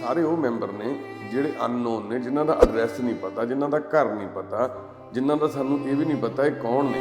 ਸਾਰੇ ਉਹ ਮੈਂਬਰ ਨੇ ਜਿਹੜੇ ਅਨਨੋਨ ਨੇ, ਜਿਨ੍ਹਾਂ ਦਾ ਐਡਰੈਸ ਨਹੀਂ ਪਤਾ, ਜਿਨ੍ਹਾਂ ਦਾ ਘਰ ਨਹੀਂ ਪਤਾ, ਜਿਨ੍ਹਾਂ ਦਾ ਸਾਨੂੰ ਇਹ ਵੀ ਨਹੀਂ ਪਤਾ ਇਹ ਕੌਣ ਨੇ।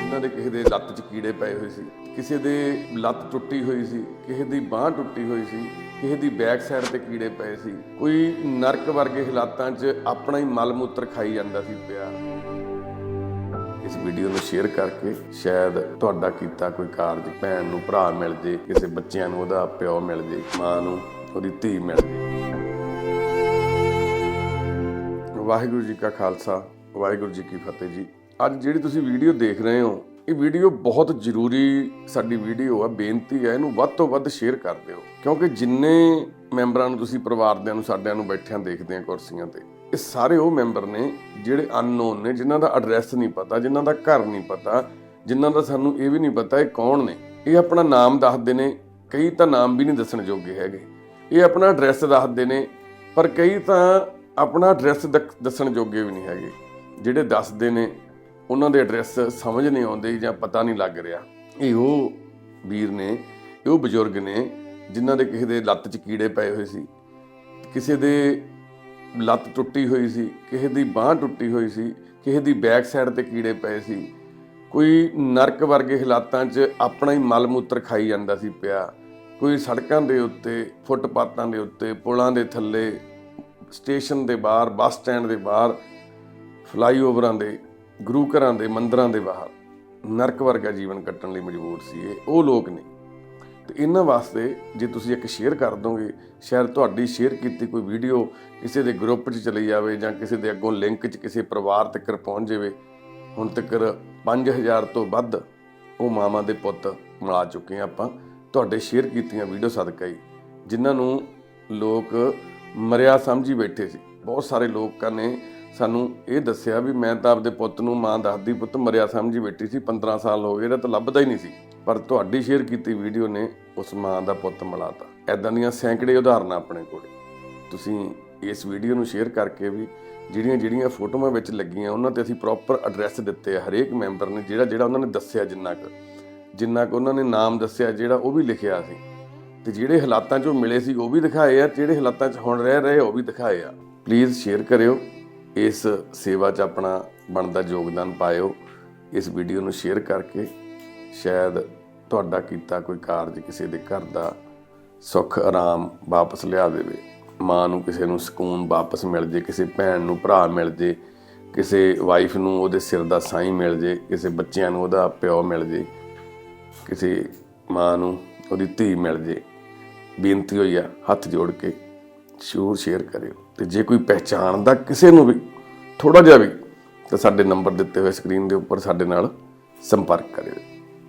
ਇਹਨਾਂ ਦੇ ਕਿਸੇ ਦੇ ਲੱਤ 'ਚ ਕੀੜੇ ਪਏ ਹੋਏ ਸੀ, ਕਿਸੇ ਦੇ ਲੱਤ ਟੁੱਟੀ ਹੋਈ ਸੀ, ਕਿਸੇ ਦੀ ਬਾਹ ਟੁੱਟੀ ਹੋਈ ਸੀ, ਕਿਸੇ ਦੀ ਬੈਕ ਸਾਈਡ ਤੇ ਕੀੜੇ ਪਏ ਸੀ। ਕੋਈ ਨਰਕ ਵਰਗੇ ਹਾਲਾਤਾਂ 'ਚ ਆਪਣਾ ਹੀ ਮਲ ਮੂਤਰ ਖਾਈ ਜਾਂਦਾ ਸੀ ਪਿਆ ਇਸ ਵੀਡੀਓ ਨੂੰ ਸ਼ੇਅਰ ਕਰਕੇ ਸ਼ਾਇਦ ਤੁਹਾਡਾ ਕੀਤਾ ਕੋਈ ਕਾਰਜ, ਭੈਣ ਨੂੰ, ਭਰਾ ਮਿਲ ਜੇ, ਕਿਸੇ ਬੱਚਿਆਂ ਨੂੰ, ਉਹਦਾ ਪਿਓ ਮਿਲ ਜੇ, ਮਾਂ ਨੂੰ, ਉਹਦੀ ਧੀ ਮਿਲ ਜੇ। ਵਾਹਿਗੁਰੂ ਜੀ ਕਾ ਖਾਲਸਾ, ਵਾਹਿਗੁਰੂ ਜੀ ਕੀ ਫਤਿਹ ਜੀ। ਅੱਜ ਜਿਹੜੀ ਤੁਸੀਂ ਵੀਡੀਓ ਦੇਖ ਰਹੇ ਹੋ, ਇਹ ਵੀਡੀਓ ਬਹੁਤ ਜ਼ਰੂਰੀ ਸਾਡੀ ਵੀਡੀਓ ਆ, ਬੇਨਤੀ ਹੈ ਇਹਨੂੰ ਵੱਧ ਤੋਂ ਵੱਧ ਸ਼ੇਅਰ ਕਰ ਦਿਓ। ਕਿਉਂਕਿ ਜਿੰਨੇ ਮੈਂਬਰਾਂ ਨੂੰ ਤੁਸੀਂ, ਪਰਿਵਾਰ ਦੇ ਨੂੰ ਸਾਡਿਆਂ ਨੂੰ ਬੈਠਿਆਂ ਦੇਖਦੇ ਆ ਕੁਰਸੀਆਂ ਤੇ ਇਹ ਸਾਰੇ ਉਹ ਮੈਂਬਰ ਨੇ ਜਿਹੜੇ ਅਨਨੋਨ ਨੇ, ਜਿਨ੍ਹਾਂ ਦਾ ਐਡਰੈਸ ਨਹੀਂ ਪਤਾ, ਜਿਨ੍ਹਾਂ ਦਾ ਘਰ ਨਹੀਂ ਪਤਾ, ਜਿਨ੍ਹਾਂ ਦਾ ਸਾਨੂੰ ਇਹ ਵੀ ਨਹੀਂ ਪਤਾ ਇਹ ਕੌਣ ਨੇ। ਇਹ ਆਪਣਾ ਨਾਮ ਦੱਸਦੇ ਨੇ, ਕਈ ਤਾਂ ਨਾਮ ਵੀ ਨਹੀਂ ਦੱਸਣ ਜੋਗੇ ਹੈਗੇ। ਇਹ ਆਪਣਾ ਐਡਰੈਸ ਦੱਸਦੇ ਨੇ, ਪਰ ਕਈ ਤਾਂ ਆਪਣਾ ਐਡਰੈਸ ਦੱਸਣ ਜੋਗੇ ਵੀ ਨਹੀਂ ਹੈਗੇ। ਜਿਹੜੇ ਦੱਸਦੇ ਨੇ, ਉਹਨਾਂ ਦੇ ਐਡਰੈਸ ਸਮਝ ਨਹੀਂ ਆਉਂਦੇ ਜਾਂ ਪਤਾ ਨਹੀਂ ਲੱਗ ਰਿਹਾ। ਇਹ ਉਹ ਵੀਰ ਨੇ, ਇਹ ਉਹ ਬਜ਼ੁਰਗ ਨੇ, ਜਿਨ੍ਹਾਂ ਦੇ ਕਿਸੇ ਦੇ ਲੱਤ 'ਚ ਕੀੜੇ ਪਏ ਹੋਏ ਸੀ। ਕਿਸੇ ਦੇ ਲੱਤ ਟੁੱਟੀ ਹੋਈ ਸੀ, ਕਿਸੇ ਦੀ ਬਾਹ ਟੁੱਟੀ ਹੋਈ ਸੀ, ਕਿਸੇ ਦੀ ਬੈਕ ਸਾਈਡ ਤੇ ਕੀੜੇ ਪਏ ਸੀ। ਕੋਈ ਨਰਕ ਵਰਗੇ ਹਾਲਾਤਾਂ 'ਚ ਆਪਣਾ ਹੀ ਮਲ ਮੂਤਰ ਖਾਈ ਜਾਂਦਾ ਸੀ ਪਿਆ। ਕੋਈ ਸੜਕਾਂ ਦੇ ਉੱਤੇ, ਫੁੱਟਪਾਥਾਂ ਦੇ ਉੱਤੇ, ਪੁਲਾਂ ਦੇ ਥੱਲੇ, ਸਟੇਸ਼ਨ ਦੇ ਬਾਹਰ, ਬੱਸ ਸਟੈਂਡ ਦੇ ਬਾਹਰ, ਫਲਾਈਓਵਰਾਂ ਦੇ, ਗੁਰੂ ਘਰਾਂ ਦੇ, ਮੰਦਰਾਂ ਦੇ ਬਾਹਰ। ਨਰਕ ਵਰਗਾ ਜੀਵਨ ਕੱਟਣ ਲਈ ਮਜਬੂਰ ਸੀ ਇਹ। ਉਹ ਲੋਕ ਨੇ। ਤੇ ਇਹਨਾਂ ਵਾਸਤੇ ਜੇ ਤੁਸੀਂ ਇੱਕ ਸ਼ੇਅਰ ਕਰ ਦੋਗੇ, ਸ਼ਾਇਦ ਤੁਹਾਡੀ ਸ਼ੇਅਰ ਕੀਤੀ ਕੋਈ ਵੀਡੀਓ ਕਿਸੇ ਦੇ ਗਰੁੱਪ 'ਚ ਚਲੀ ਜਾਵੇ ਜਾਂ ਕਿਸੇ ਦੇ ਅੱਗੋਂ ਲਿੰਕ 'ਚ ਕਿਸੇ ਪਰਿਵਾਰ ਤੱਕ ਪਹੁੰਚ ਜਾਵੇ, ਹੁਣ ਤੱਕ 5000 ਤੋਂ ਵੱਧ ਉਹ ਮਾਮਾ ਦੇ ਪੁੱਤ ਮਿਲਾ ਚੁੱਕੇ ਆ ਆਪਾਂ। ਤੁਹਾਡੇ ਸ਼ੇਅਰ ਕੀਤੀਆਂ ਵੀਡੀਓ ਸਦਕਾ ਹੀ, ਜਿਨ੍ਹਾਂ ਨੂੰ ਲੋਕ ਮਰਿਆ ਸਮਝੀ ਬੈਠੇ ਸੀ। ਬਹੁਤ ਸਾਰੇ ਲੋਕਾਂ ਨੇ ਸਾਨੂੰ ਇਹ ਦੱਸਿਆ ਵੀ ਮੈਂ ਤਾਂ ਆਪਦੇ ਪੁੱਤ ਨੂੰ ਮਾਂ ਦੱਸਦੀ ਪੁੱਤ ਮਰਿਆ ਸਮਝੀ ਬੈਠੀ ਸੀ 15 ਸਾਲ ਹੋ ਗਏ, ਇਹਦਾ ਤਾਂ ਲੱਭਦਾ ਹੀ ਨਹੀਂ ਸੀ। ਪਰ ਤੁਹਾਡੀ ਸ਼ੇਅਰ ਕੀਤੀ ਵੀਡੀਓ ਨੇ ਉਸ ਮਾਂ ਦਾ ਪੁੱਤ ਮਿਲਾਤਾ। ਐਦਾਂ ਦੀਆਂ ਸੈਂਕੜੇ ਉਦਾਹਰਨਾਂ ਆਪਣੇ ਕੋਲ। ਤੁਸੀਂ ਇਸ ਵੀਡੀਓ ਨੂੰ ਸ਼ੇਅਰ ਕਰਕੇ ਵੀ ਜਿਹੜੀਆਂ ਜਿਹੜੀਆਂ ਫੋਟੋਆਂ ਵਿੱਚ ਲੱਗੀਆਂ, ਉਹਨਾਂ ਤੇ ਅਸੀਂ ਪ੍ਰੋਪਰ ਐਡਰੈਸ ਦਿੱਤੇ ਆ। ਹਰੇਕ ਮੈਂਬਰ ਨੇ ਜਿਹੜਾ ਜਿਹੜਾ ਉਹਨਾਂ ਨੇ ਦੱਸਿਆ ਜਿੰਨਾ ਕੁ ਜਿੰਨਾ ਕੁ ਉਹਨਾਂ ਨੇ ਨਾਮ ਦੱਸਿਆ, ਜਿਹੜਾ ਉਹ ਵੀ ਲਿਖਿਆ ਸੀ। ਤੇ ਜਿਹੜੇ ਹਾਲਾਤਾਂ 'ਚੋਂ ਮਿਲੇ ਸੀ, ਉਹ ਵੀ ਦਿਖਾਏ ਆ। ਜਿਹੜੇ ਹਾਲਾਤਾਂ 'ਚ ਹੁਣ ਰਹਿ ਰਹੇ, ਉਹ ਵੀ ਦਿਖਾਏ ਆ। ਪਲੀਜ਼ ਸ਼ੇਅਰ ਕਰਿਓ। ਇਸ ਸੇਵਾ 'ਚ ਆਪਣਾ ਬਣਦਾ ਯੋਗਦਾਨ ਪਾਇਓ। ਇਸ ਵੀਡੀਓ ਨੂੰ ਸ਼ੇਅਰ ਕਰਕੇ ਸ਼ਾਇਦ ਤੁਹਾਡਾ ਕੀਤਾ ਕੋਈ ਕਾਰਜ ਕਿਸੇ ਦੇ ਘਰ ਦਾ ਸੁੱਖ ਆਰਾਮ ਵਾਪਸ ਲਿਆ ਦੇਵੇ। ਮਾਂ ਨੂੰ ਕਿਸੇ ਨੂੰ ਸਕੂਨ ਵਾਪਸ ਮਿਲ ਜੇ, ਕਿਸੇ ਭੈਣ ਨੂੰ ਭਰਾ ਮਿਲ ਜੇ, ਕਿਸੇ ਵਾਈਫ ਨੂੰ ਉਹਦੇ ਸਿਰ ਦਾ ਸਾਈਂ ਮਿਲ ਜੇ, ਕਿਸੇ ਬੱਚਿਆਂ ਨੂੰ ਉਹਦਾ ਪਿਓ ਮਿਲ ਜੇ, ਕਿਸੇ ਮਾਂ ਨੂੰ ਉਹਦੀ ਧੀ ਮਿਲ ਜੇ। ਬੇਨਤੀ ਹੋਈ ਆ, ਹੱਥ ਜੋੜ ਕੇ ਸ਼ੂਰ ਸ਼ੇਅਰ ਕਰਿਓ। ਤੇ ਜੇ ਕੋਈ ਪਹਿਚਾਣਦਾ ਕਿਸੇ ਨੂੰ ਵੀ ਥੋੜਾ ਜਿਹਾ ਵੀ, ਤਾਂ ਸਾਡੇ ਨੰਬਰ ਦਿੱਤੇ ਹੋਏ ਸਕਰੀਨ ਦੇ ਉੱਪਰ ਸਾਡੇ ਨਾਲ ਸੰਪਰਕ ਕਰਿਓ।